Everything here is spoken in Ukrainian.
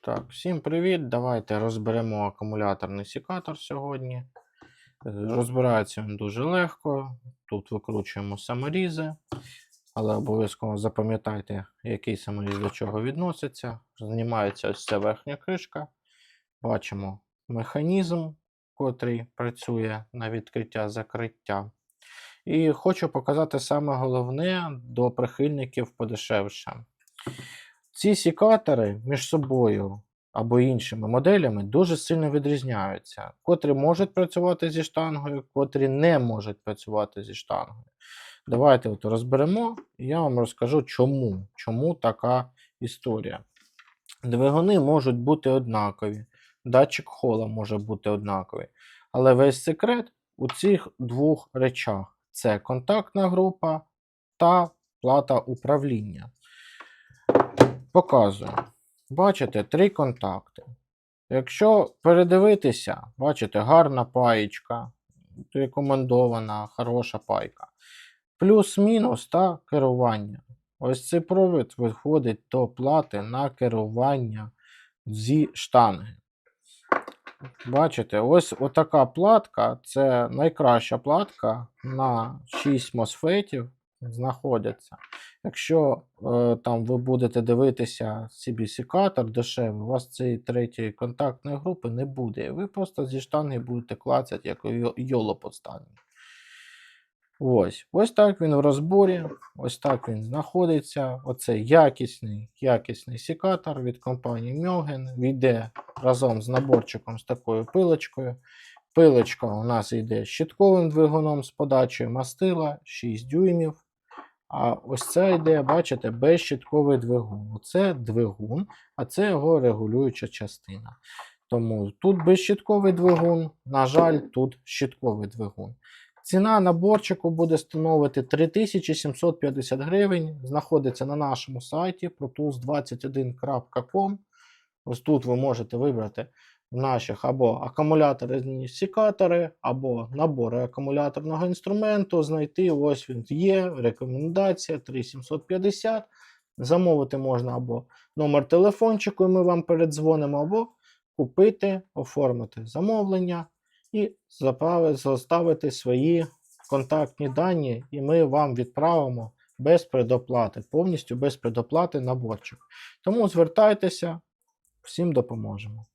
Так, всім привіт! Давайте розберемо акумуляторний секатор сьогодні. Е, Розбирається він дуже легко. Тут викручуємо саморізи, але обов'язково запам'ятайте, який саморіз до чого відноситься. Знімається ось ця верхня кришка. Бачимо механізм, котрий працює на відкриття-закриття. І хочу показати саме головне до прихильників подешевше. Ці сікатори між собою або іншими моделями дуже сильно відрізняються, котрі можуть працювати зі штангою, котрі не можуть працювати зі штангою. Давайте от розберемо, і я вам розкажу, чому, чому така історія. Двигуни можуть бути однакові, датчик хола може бути однаковий. Але весь секрет у цих двох речах: це контактна група та плата управління. Показую. Бачите, три контакти. Якщо передивитися, бачите, гарна паєчка, рекомендована, хороша пайка. Плюс-мінус та керування. Ось цей провід виходить до плати на керування зі штанги. Бачите, ось отака платка це найкраща платка на 6 мосфетів знаходяться. Якщо е, там ви будете дивитися CB-секатор дешевий, у вас цієї третьої контактної групи не буде. Ви просто зі штанги будете клацати, як йо- йолоп останній. Ось. Ось так він в розборі, ось так він знаходиться. Оце якісний, якісний секатор від компанії Мьоген. Йде разом з наборчиком з такою пилочкою. Пилочка у нас йде з щитковим двигуном з подачею мастила 6 дюймів. А ось це йде, бачите, безщитковий двигун. Оце двигун, а це його регулююча частина. Тому тут безщитковий двигун, на жаль, тут щитковий двигун. Ціна наборчику буде становити 3750 гривень. Знаходиться на нашому сайті protus21.com. Ось тут ви можете вибрати наших або акумуляторні секатори, або набори акумуляторного інструменту. Знайти ось він є. Рекомендація 3750. Замовити можна або номер телефончику, і ми вам передзвонимо, або купити, оформити замовлення і заставити свої контактні дані, і ми вам відправимо без предоплати, повністю без предоплати наборчик. Тому звертайтеся, всім допоможемо.